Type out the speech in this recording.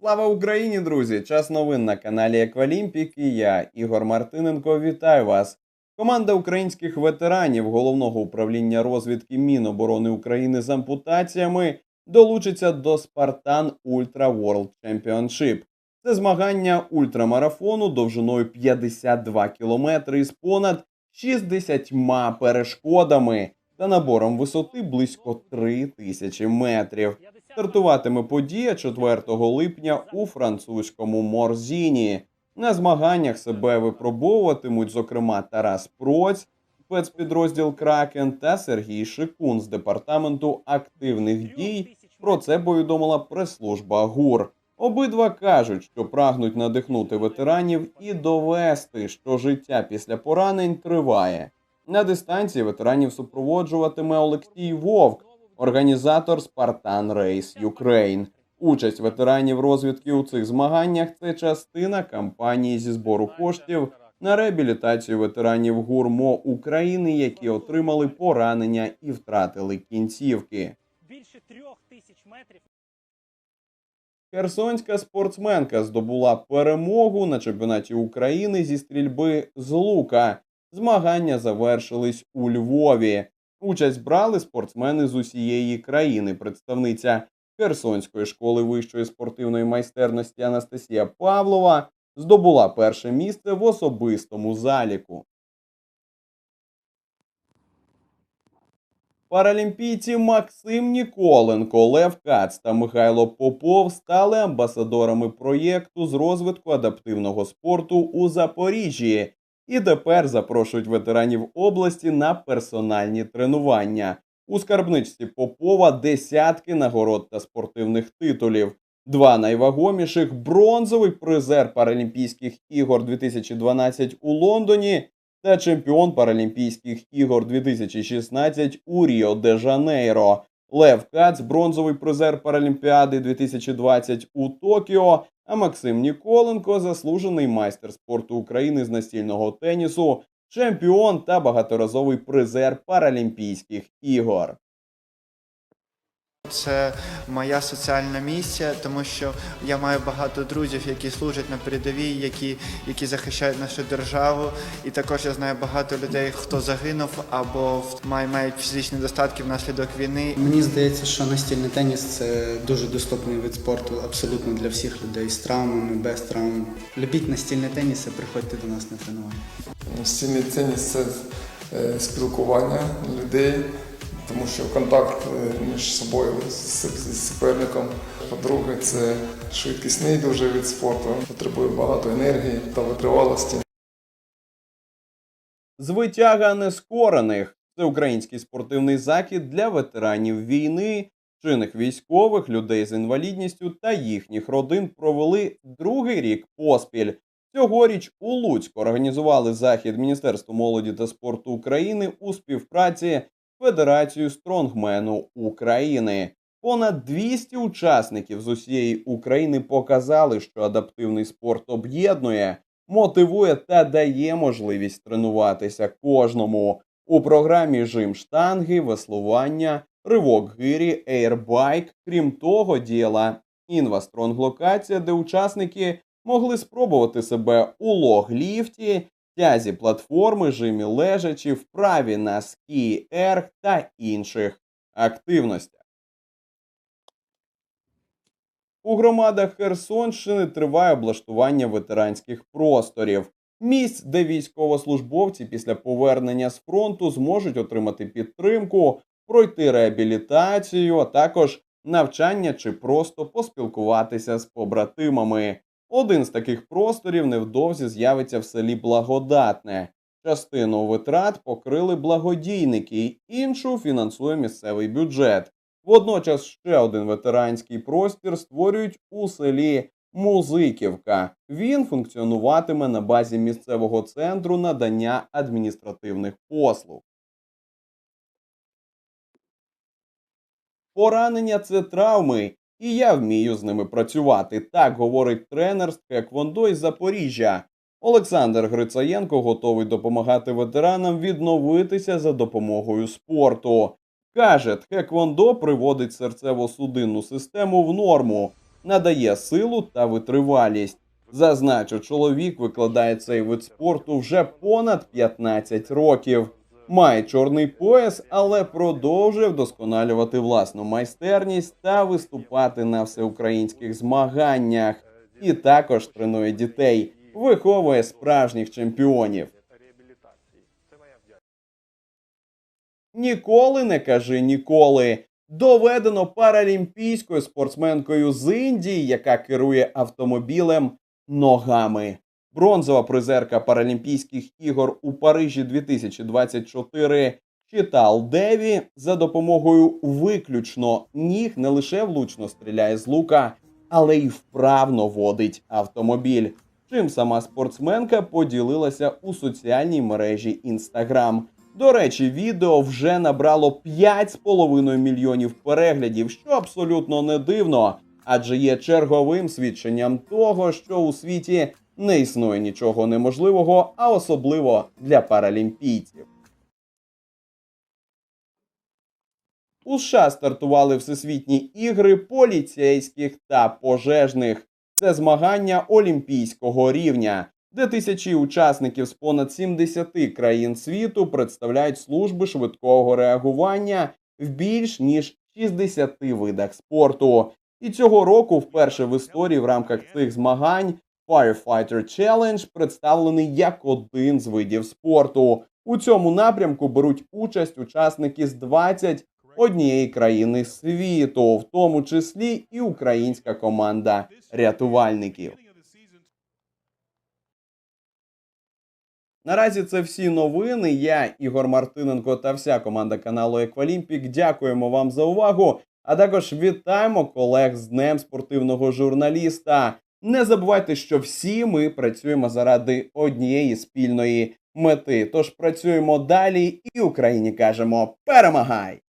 Слава Україні, друзі! Час новин на каналі Еквалімпік і я, Ігор Мартиненко, вітаю вас. Команда українських ветеранів головного управління розвідки Міноборони України з ампутаціями долучиться до Спартан Ультра World Championship. Це змагання ультрамарафону довжиною 52 кілометри з понад 60 перешкодами та набором висоти близько 3 тисячі метрів. Стартуватиме подія 4 липня у французькому Морзіні. На змаганнях себе випробовуватимуть, зокрема, Тарас Проць, спецпідрозділ Кракен та Сергій Шикун з департаменту активних дій. Про це повідомила прес-служба ГУР. Обидва кажуть, що прагнуть надихнути ветеранів і довести, що життя після поранень триває. На дистанції ветеранів супроводжуватиме Олексій Вовк, організатор Spartan Race Ukraine. Участь ветеранів розвідки у цих змаганнях це частина кампанії зі збору коштів на реабілітацію ветеранів ГУРМО України, які отримали поранення і втратили кінцівки. більше трьох тисяч метрів. Херсонська спортсменка здобула перемогу на чемпіонаті України зі стрільби з лука. Змагання завершились у Львові. Участь брали спортсмени з усієї країни. Представниця Херсонської школи вищої спортивної майстерності Анастасія Павлова здобула перше місце в особистому заліку. Паралімпійці Максим Ніколенко, Лев Кац та Михайло Попов стали амбасадорами проєкту з розвитку адаптивного спорту у Запоріжжі і тепер запрошують ветеранів області на персональні тренування. У скарбничці Попова десятки нагород та спортивних титулів. Два найвагоміших бронзовий призер Паралімпійських ігор 2012 у Лондоні та чемпіон Паралімпійських ігор 2016 у Ріо де Жанейро. Лев Кац, бронзовий призер Паралімпіади 2020 у Токіо, а Максим Ніколенко, заслужений майстер спорту України з настільного тенісу, чемпіон та багаторазовий призер Паралімпійських ігор. Це моя соціальна місія, тому що я маю багато друзів, які служать на передовій, які, які захищають нашу державу. І також я знаю багато людей, хто загинув або має, мають фізичні достатки внаслідок війни. Мені здається, що настільний теніс це дуже доступний вид спорту абсолютно для всіх людей з травмами, без травм. Любіть настільний теніс і приходьте до нас на тренування. Стільний теніс це е, спілкування людей, тому що контакт е, між собою з, суперником. По-друге, це швидкісний дуже вид спорту, потребує багато енергії та витривалості. Звитяга нескорених це український спортивний захід для ветеранів війни, чинних військових, людей з інвалідністю та їхніх родин провели другий рік поспіль. Цьогоріч у Луцьку організували захід Міністерства молоді та спорту України у співпраці з Федерацією стронгмену України. Понад 200 учасників з усієї України показали, що адаптивний спорт об'єднує, мотивує та дає можливість тренуватися кожному. У програмі жим штанги, веслування, ривок гирі, ейрбайк. Крім того, діяла інвастронг локація, де учасники могли спробувати себе у лог-ліфті, тязі платформи, жимі лежачі, вправі на скі, ерг та інших активностях. У громадах Херсонщини триває облаштування ветеранських просторів. Місць, де військовослужбовці після повернення з фронту зможуть отримати підтримку, пройти реабілітацію, а також навчання чи просто поспілкуватися з побратимами. Один з таких просторів невдовзі з'явиться в селі Благодатне. Частину витрат покрили благодійники, іншу фінансує місцевий бюджет. Водночас ще один ветеранський простір створюють у селі Музиківка. Він функціонуватиме на базі місцевого центру надання адміністративних послуг. Поранення це травми, і я вмію з ними працювати. Так говорить тренер з Тхеквондо із Запоріжжя. Олександр Грицаєнко готовий допомагати ветеранам відновитися за допомогою спорту. Каже, тхеквондо приводить серцево-судинну систему в норму. надає силу та витривалість. Зазначу, чоловік викладає цей вид спорту вже понад 15 років. Має чорний пояс, але продовжує вдосконалювати власну майстерність та виступати на всеукраїнських змаганнях. І також тренує дітей, виховує справжніх чемпіонів. Ніколи не кажи ніколи. Доведено паралімпійською спортсменкою з Індії, яка керує автомобілем ногами. Бронзова призерка Паралімпійських ігор у Парижі 2024 Читал Деві за допомогою виключно ніг не лише влучно стріляє з лука, але й вправно водить автомобіль. Чим сама спортсменка поділилася у соціальній мережі Instagram. До речі, відео вже набрало 5,5 мільйонів переглядів, що абсолютно не дивно, адже є черговим свідченням того, що у світі не існує нічого неможливого, а особливо для паралімпійців. У США стартували всесвітні ігри поліцейських та пожежних. Це змагання олімпійського рівня, де тисячі учасників з понад 70 країн світу представляють служби швидкого реагування в більш ніж 60 видах спорту. І цього року, вперше в історії в рамках цих змагань, Firefighter Challenge представлений як один з видів спорту. У цьому напрямку беруть участь учасники з 20 однієї країни світу, в тому числі і українська команда рятувальників. Наразі це всі новини. Я Ігор Мартиненко та вся команда каналу Еквалімпік. Дякуємо вам за увагу. А також вітаємо колег з Днем спортивного журналіста. Не забувайте, що всі ми працюємо заради однієї спільної мети. Тож працюємо далі і Україні кажемо перемагай!